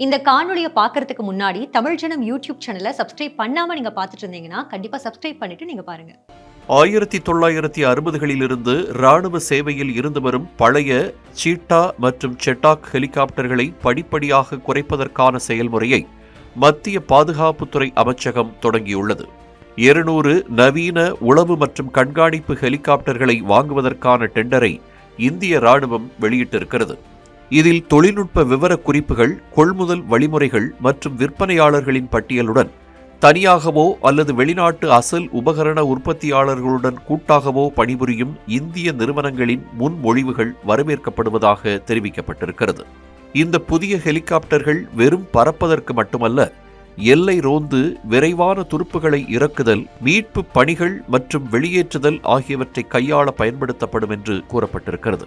இந்த காணொலியை பார்க்கறதுக்கு முன்னாடி தமிழ் ஜனம் யூடியூப் சேனலை சப்ஸ்கிரைப் பண்ணாம நீங்க பார்த்துட்டு இருந்தீங்கன்னா கண்டிப்பா சப்ஸ்கிரைப் பண்ணிட்டு நீங்க பாருங்க. ஆயிரத்தி தொள்ளாயிரத்தி அறுபதுகளிலிருந்து ராணுவ சேவையில் இருந்து வரும் பழைய சீட்டா மற்றும் செட்டாக் ஹெலிகாப்டர்களை படிப்படியாக குறைப்பதற்கான செயல்முறையை மத்திய பாதுகாப்புத்துறை அமைச்சகம் தொடங்கியுள்ளது. இருநூறு நவீன உளவு மற்றும் கண்காணிப்பு ஹெலிகாப்டர்களை வாங்குவதற்கான டெண்டரை இந்திய ராணுவம் வெளியிட்டிருக்கிறது. இதில் தொழில்நுட்ப விவரக்குறிப்புகள் கொள்முதல் வழிமுறைகள் மற்றும் விற்பனையாளர்களின் பட்டியலுடன் தனியாகவோ அல்லது வெளிநாட்டு அசல் உபகரண உற்பத்தியாளர்களுடன் கூட்டாகவோ பணிபுரியும் இந்திய நிறுவனங்களின் முன்மொழிவுகள் வரவேற்கப்படுவதாக தெரிவிக்கப்பட்டிருக்கிறது. இந்த புதிய ஹெலிகாப்டர்கள் வெறும் பறப்பதற்கு மட்டுமல்ல எல்லை ரோந்து விரைவான துருப்புகளை இறக்குதல் மீட்பு பணிகள் மற்றும் வெளியேற்றுதல் ஆகியவற்றை கையாள பயன்படுத்தப்படும் என்று கூறப்பட்டிருக்கிறது.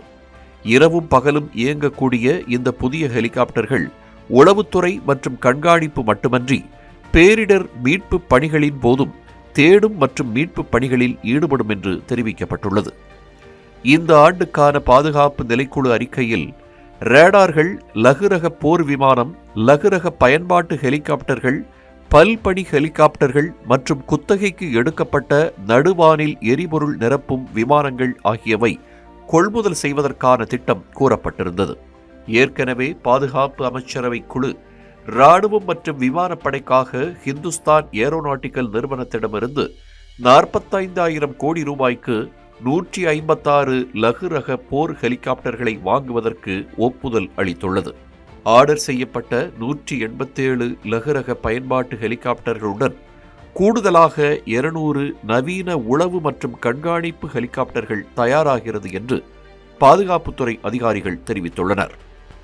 இரவும் பகலும் இயங்கக்கூடிய இந்த புதிய ஹெலிகாப்டர்கள் உளவுத்துறை மற்றும் கண்காணிப்பு மட்டுமன்றி பேரிடர் மீட்பு பணிகளின் போதும் தேடும் மற்றும் மீட்பு பணிகளில் ஈடுபடும் என்று தெரிவிக்கப்பட்டுள்ளது. இந்த ஆண்டுக்கான பாதுகாப்பு நிலைக்குழு அறிக்கையில் ரேடார்கள் லகுரக போர் விமானம் லகுரக பயன்பாட்டு ஹெலிகாப்டர்கள் பல்பணி ஹெலிகாப்டர்கள் மற்றும் குத்தகைக்கு எடுக்கப்பட்ட நடுவானில் எரிபொருள் நிரப்பும் விமானங்கள் ஆகியவை கொள்முதல் செய்வதற்கான திட்டம் கூறப்பட்டிருந்தது. ஏற்கனவே பாதுகாப்பு அமைச்சரவை குழு ராணுவம் மற்றும் விமானப்படைக்காக ஹிந்துஸ்தான் ஏரோநாட்டிக்கல் நிறுவனத்திடமிருந்து நாற்பத்தைந்தாயிரம் கோடி ரூபாய்க்கு நூற்றி ஐம்பத்தாறு லகு ரக போர் ஹெலிகாப்டர்களை வாங்குவதற்கு ஒப்புதல் அளித்துள்ளது. ஆர்டர் செய்யப்பட்ட நூற்றி எண்பத்தேழு லகு ரக பயன்பாட்டு ஹெலிகாப்டர்களுடன் கூடுதலாக இருநூறு நவீன உளவு மற்றும் கண்காணிப்பு ஹெலிகாப்டர்கள் தயாராகிறது என்று பாதுகாப்புத்துறை அதிகாரிகள் தெரிவித்துள்ளனர்.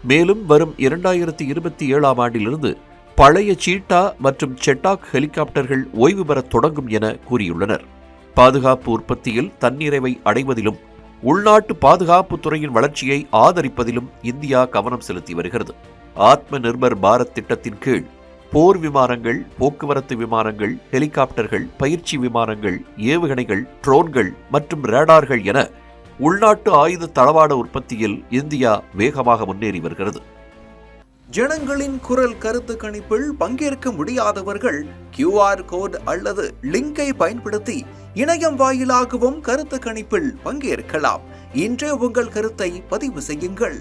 மேலும் வரும் இரண்டாயிரத்தி இருபத்தி ஏழாம் ஆண்டிலிருந்து பழைய சீட்டா மற்றும் செட்டாக் ஹெலிகாப்டர்கள் ஓய்வு பெறத் தொடங்கும் என கூறியுள்ளனர். பாதுகாப்பு உற்பத்தியில் தன்னிறைவை அடைவதிலும் உள்நாட்டு பாதுகாப்பு துறையின் வளர்ச்சியை ஆதரிப்பதிலும் இந்தியா கவனம் செலுத்தி வருகிறது. ஆத்ம நிர்பர் பாரத் திட்டத்தின் கீழ் போர் விமானங்கள் போக்குவரத்து விமானங்கள் ஹெலிகாப்டர்கள் பயிற்சி விமானங்கள் ஏவுகணைகள் ட்ரோன்கள் மற்றும் ரேடார்கள் என உள்நாட்டு ஆயுத தளவாட உற்பத்தியில் இந்தியா வேகமாக முன்னேறி வருகிறது. ஜனங்களின் குரல் கருத்து கணிப்பில் பங்கேற்க முடியாதவர்கள் கியூஆர் கோட் அல்லது லிங்கை பயன்படுத்தி இணையம் வாயிலாகவும் கருத்து கணிப்பில் பங்கேற்கலாம். இன்றே உங்கள் கருத்தை பதிவு செய்யுங்கள்.